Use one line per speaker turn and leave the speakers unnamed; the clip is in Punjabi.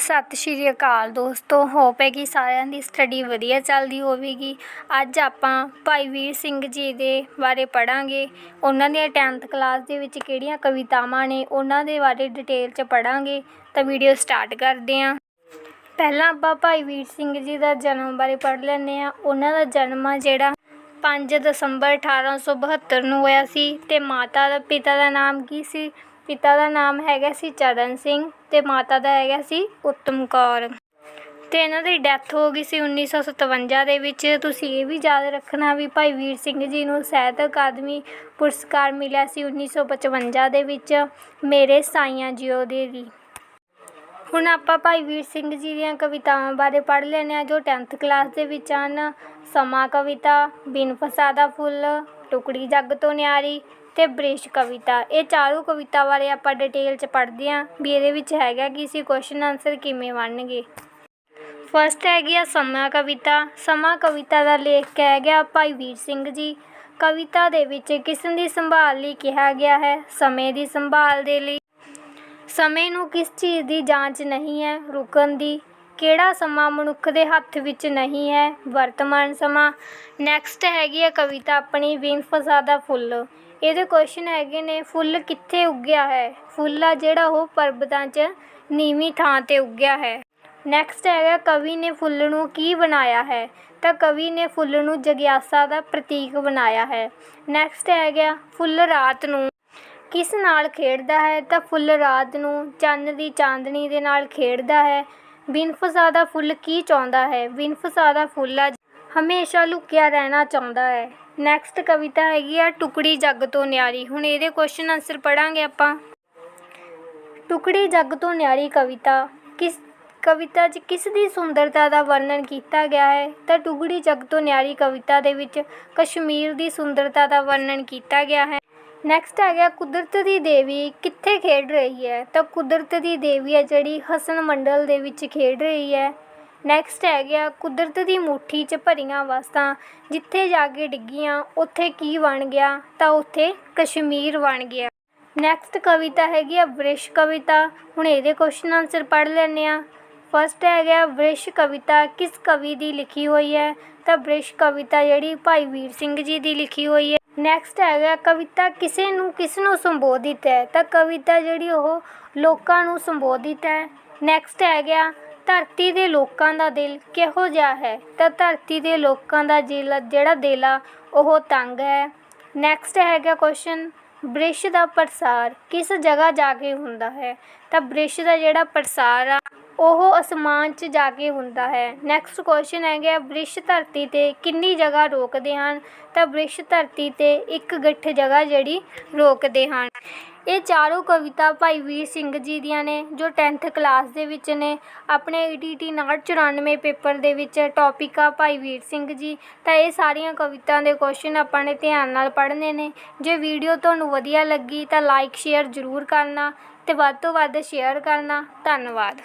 ਸਤਿ ਸ਼੍ਰੀ ਅਕਾਲ ਦੋਸਤੋ ਹੋਪ ਹੈ ਕਿ ਸਾਰਿਆਂ ਦੀ ਸਟੱਡੀ ਵਧੀਆ ਚੱਲਦੀ ਹੋਵੇਗੀ। ਅੱਜ ਆਪਾਂ ਭਾਈ ਵੀਰ ਸਿੰਘ ਜੀ ਦੇ ਬਾਰੇ ਪੜਾਂਗੇ ਉਹਨਾਂ ਦੀਆਂ 10th ਕਲਾਸ ਦੇ ਵਿੱਚ ਕਿਹੜੀਆਂ ਕਵਿਤਾਵਾਂ ਨੇ, ਉਹਨਾਂ ਦੇ ਬਾਰੇ ਡਿਟੇਲ 'ਚ ਪੜਾਂਗੇ ਤਾਂ ਵੀਡੀਓ ਸਟਾਰਟ ਕਰਦੇ ਹਾਂ। ਪਹਿਲਾਂ ਆਪਾਂ ਭਾਈ ਵੀਰ ਸਿੰਘ ਜੀ ਦਾ ਜਨਮ ਬਾਰੇ ਪੜ੍ਹ ਲੈਂਦੇ ਹਾਂ। ਉਹਨਾਂ ਦਾ ਜਨਮ ਆ ਜਿਹੜਾ 5 ਦਸੰਬਰ 1872 ਨੂੰ ਹੋਇਆ ਸੀ ਤੇ ਮਾਤਾ ਦਾ ਪਿਤਾ ਦਾ ਨਾਮ ਕੀ ਸੀ? ਪਿਤਾ ਦਾ ਨਾਮ ਹੈਗਾ ਸੀ ਚਰਨ ਸਿੰਘ ਤੇ ਮਾਤਾ ਦਾ ਹੈਗਾ ਸੀ ਉੱਤਮ ਕੌਰ। ਤੇ ਇਹਨਾਂ ਦੀ ਡੈਥ ਹੋ ਗਈ ਸੀ 1957 ਦੇ ਵਿੱਚ। ਤੁਸੀਂ ਇਹ ਵੀ ਯਾਦ ਰੱਖਣਾ ਵੀ ਭਾਈ ਵੀਰ ਸਿੰਘ ਜੀ ਨੂੰ ਸਾਹਿਤ ਅਕਾਦਮੀ ਪੁਰਸਕਾਰ ਮਿਲਿਆ ਸੀ 1955 ਦੇ ਵਿੱਚ, ਮੇਰੇ ਸਾਈਆਂ ਜਿਉ ਦੇ ਲਈ। ਹੁਣ ਆਪਾਂ ਭਾਈ ਵੀਰ ਸਿੰਘ ਜੀ ਦੀਆਂ ਕਵਿਤਾਵਾਂ ਬਾਰੇ ਪੜ੍ਹ ਲੈਂਦੇ ਹਾਂ ਜੋ 10th ਕਲਾਸ ਦੇ ਵਿੱਚ ਹਨ। ਸਮਾਂ ਕਵਿਤਾ, ਬਿਨ ਫਸਾਦਾ ਫੁੱਲ, ਟੁਕੜੀ ਜੱਗ ਤੋਂ ਨਿਆਰੀ ਅਤੇ ਬ੍ਰਿਸ਼ ਕਵਿਤਾ। ਇਹ ਚਾਰੋਂ ਕਵਿਤਾ ਬਾਰੇ ਆਪਾਂ ਡਿਟੇਲ 'ਚ ਪੜ੍ਹਦੇ ਹਾਂ ਵੀ ਇਹਦੇ ਵਿੱਚ ਹੈਗਾ ਕਿ ਸੀ ਕੁਐਸਚਨ ਆਨਸਰ ਕਿਵੇਂ ਬਣਨਗੇ ਫਸਟ ਹੈਗੀ ਆ ਸਮਾਂ ਕਵਿਤਾ। ਸਮਾਂ ਕਵਿਤਾ ਦਾ ਲੇਖਕ ਹੈਗਾ ਭਾਈ ਵੀਰ ਸਿੰਘ ਜੀ। ਕਵਿਤਾ ਦੇ ਵਿੱਚ ਕਿਸਮ ਦੀ ਸੰਭਾਲ ਲਈ ਕਿਹਾ ਗਿਆ ਹੈ, ਸਮੇਂ ਦੀ ਸੰਭਾਲ ਦੇ ਲਈ। ਸਮੇਂ ਨੂੰ ਕਿਸ ਚੀਜ਼ ਦੀ ਜਾਂਚ ਨਹੀਂ ਹੈ, ਰੁਕਣ ਦੀ। ਕਿਹੜਾ ਸਮਾਂ ਮਨੁੱਖ ਦੇ ਹੱਥ ਵਿੱਚ ਨਹੀਂ ਹੈ, ਵਰਤਮਾਨ ਸਮਾਂ। ਨੈਕਸਟ ਹੈਗੀ ਹੈ ਕਵਿਤਾ ਆਪਣੀ ਬਿਨ ਫਸਾਦਾ ਫੁੱਲ। ਇਹਦੇ ਕੁਐਸਚਨ ਹੈਗੇ ਨੇ, ਫੁੱਲ ਕਿੱਥੇ ਉੱਗਿਆ ਹੈ? ਫੁੱਲ ਆ ਜਿਹੜਾ ਉਹ ਪਰਬਤਾਂ 'ਚ ਨੀਵੀਂ ਥਾਂ ਤੇ ਉੱਗਿਆ ਹੈ। ਨੈਕਸਟ ਹੈਗਾ, ਕਵੀ ਨੇ ਫੁੱਲ ਨੂੰ ਕੀ ਬਣਾਇਆ ਹੈ? ਤਾਂ ਕਵੀ ਨੇ ਫੁੱਲ ਨੂੰ ਜਗਿਆਸਾ ਦਾ ਪ੍ਰਤੀਕ ਬਣਾਇਆ ਹੈ। ਨੈਕਸਟ ਹੈਗਾ, ਫੁੱਲ ਰਾਤ ਨੂੰ ਕਿਸ ਨਾਲ ਖੇਡਦਾ ਹੈ? ਤਾਂ ਫੁੱਲ ਰਾਤ ਨੂੰ ਚੰਨ ਦੀ ਚਾਂਦਨੀ ਦੇ ਨਾਲ ਖੇਡਦਾ ਹੈ। ਬਿਨ ਫਸਾ ਦਾ ਫੁੱਲ ਕੀ ਚਾਹੁੰਦਾ ਹੈ? ਬਿਨ ਫਸਾ ਦਾ ਫੁੱਲ ਆ ਹਮੇਸ਼ਾ ਲੁਕਿਆ ਰਹਿਣਾ ਚਾਹੁੰਦਾ ਹੈ। ਨੈਕਸਟ ਕਵਿਤਾ ਹੈਗੀ ਆ, ਟੁਕੜੀ ਜੱਗ ਤੋਂ ਨਿਆਰੀ। ਹੁਣ ਇਹਦੇ ਕੁਐਸਚਨ ਆਨਸਰ ਪੜਾਂਗੇ ਆਪਾਂ। ਟੁਕੜੀ ਜੱਗ ਤੋਂ ਨਿਆਰੀ ਕਵਿਤਾ। ਕਿਸ, ਕਵਿਤਾ 'ਚ ਕਿਸ ਦੀ ਸੁੰਦਰਤਾ ਦਾ ਵਰਣਨ ਕੀਤਾ ਗਿਆ ਹੈ? ਤਾਂ ਟੁਕੜੀ ਜੱਗ ਤੋਂ ਨਿਆਰੀ ਕਵਿਤਾ ਦੇ ਵਿੱਚ ਕਸ਼ਮੀਰ ਦੀ ਸੁੰਦਰਤਾ ਦਾ ਵਰਣਨ ਕੀਤਾ ਗਿਆ ਹੈ। ਨੈਕਸਟ ਆ ਗਿਆ, ਕੁਦਰਤ ਦੀ ਦੇਵੀ ਕਿੱਥੇ ਖੇਡ ਰਹੀ ਹੈ? ਤਾਂ ਕੁਦਰਤ ਦੀ ਦੇਵੀ ਹੈ ਜਿਹੜੀ ਹਸਨ ਮੰਡਲ ਦੇ ਵਿੱਚ ਖੇਡ ਰਹੀ ਹੈ। ਨੈਕਸਟ ਹੈ ਗਿਆ ਕੁਦਰਤ ਦੀ ਮੁੱਠੀ 'ਚ ਭਰੀਆਂ ਵਸਤਾਂ, ਜਿੱਥੇ ਜਾ ਕੇ ਡਿੱਗੀਆਂ, ਉੱਥੇ ਕੀ ਬਣ ਗਿਆ? ਤਾਂ ਉੱਥੇ ਕਸ਼ਮੀਰ ਬਣ ਗਿਆ। ਨੈਕਸਟ ਕਵਿਤਾ ਹੈਗੀ ਆ ਵ੍ਰਿਸ਼ ਕਵਿਤਾ। ਹੁਣ ਇਹਦੇ ਕੁਐਸਚਨ ਆਨਸਰ ਪੜ੍ਹ ਲੈਂਦੇ ਆ ਫਸਟ ਹੈ ਗਿਆ ਵ੍ਰਿਸ਼ ਕਵਿਤਾ, ਕਿਸ ਕਵੀ ਦੀ ਲਿਖੀ ਹੋਈ ਹੈ? ਤਾਂ ਵ੍ਰਿਸ਼ ਕਵਿਤਾ ਜਿਹੜੀ ਭਾਈ ਵੀਰ ਸਿੰਘ ਜੀ ਦੀ ਲਿਖੀ ਹੋਈ ਹੈ। ਨੈਕਸਟ ਹੈਗਾ ਕਵਿਤਾ ਕਿਸੇ ਨੂੰ, ਕਿਸ ਨੂੰ ਸੰਬੋਧਿਤ ਹੈ? ਤਾਂ ਕਵਿਤਾ ਜਿਹੜੀ ਉਹ ਲੋਕਾਂ ਨੂੰ ਸੰਬੋਧਿਤ ਹੈ। ਨੈਕਸਟ ਹੈ ਗਿਆ ਧਰਤੀ ਦੇ ਲੋਕਾਂ ਦਾ ਦਿਲ ਕਿਹੋ ਜਿਹਾ ਹੈ? ਤਾਂ ਧਰਤੀ ਦੇ ਲੋਕਾਂ ਦਾ ਜ਼ਿਲ ਜਿਹੜਾ ਦਿਲ ਆ, ਉਹ ਤੰਗ ਹੈ। ਨੈਕਸਟ ਹੈਗਾ ਕੁਐਸਚਨ ਬ੍ਰਿਸ਼ ਦਾ ਪ੍ਰਸਾਰ ਕਿਸ ਜਗ੍ਹਾ ਜਾ ਕੇ ਹੁੰਦਾ ਹੈ? ਤਾਂ ਬ੍ਰਿਸ਼ ਦਾ ਜਿਹੜਾ ਪ੍ਰਸਾਰ ਆ, ਉਹ ਅਸਮਾਨ 'ਚ ਜਾ ਕੇ ਹੁੰਦਾ ਹੈ। ਨੈਕਸਟ ਕੁਐਸਚਨ ਹੈਗਾ, ਬ੍ਰਿਸ਼ ਧਰਤੀ ਤੇ ਕਿੰਨੀ ਜਗ੍ਹਾ ਰੋਕਦੇ ਹਨ? ਤਾਂ ਬ੍ਰਿਸ਼ ਧਰਤੀ ਤੇ ਇੱਕ ਗਿੱਠ ਜਗ੍ਹਾ ਜਿਹੜੀ ਰੋਕਦੇ ਹਨ। ਇਹ ਚਾਰੋਂ ਕਵਿਤਾ ਭਾਈ ਵੀਰ ਸਿੰਘ ਜੀ ਦੀਆਂ ਨੇ, ਜੋ 10th ਕਲਾਸ ਦੇ ਵਿੱਚ ਨੇ। ਆਪਣੇ ਈਟੀਟੀ 994 ਪੇਪਰ ਦੇ ਵਿੱਚ ਟੌਪਿਕ ਆ ਭਾਈ ਵੀਰ ਸਿੰਘ ਜੀ। ਤਾਂ ਇਹ ਸਾਰੀਆਂ ਕਵਿਤਾ ਦੇ ਕੁਐਸਚਨ ਆਪਾਂ ਨੇ ਧਿਆਨ ਨਾਲ ਪੜ੍ਹਨੇ ਨੇ। ਜੇ ਵੀਡੀਓ ਤੁਹਾਨੂੰ ਵਧੀਆ ਲੱਗੀ ਤਾਂ ਲਾਈਕ ਸ਼ੇਅਰ ਜ਼ਰੂਰ ਕਰਨਾ ਤੇ ਵੱਧ ਤੋਂ ਵੱਧ ਸ਼ੇਅਰ ਕਰਨਾ। ਧੰਨਵਾਦ।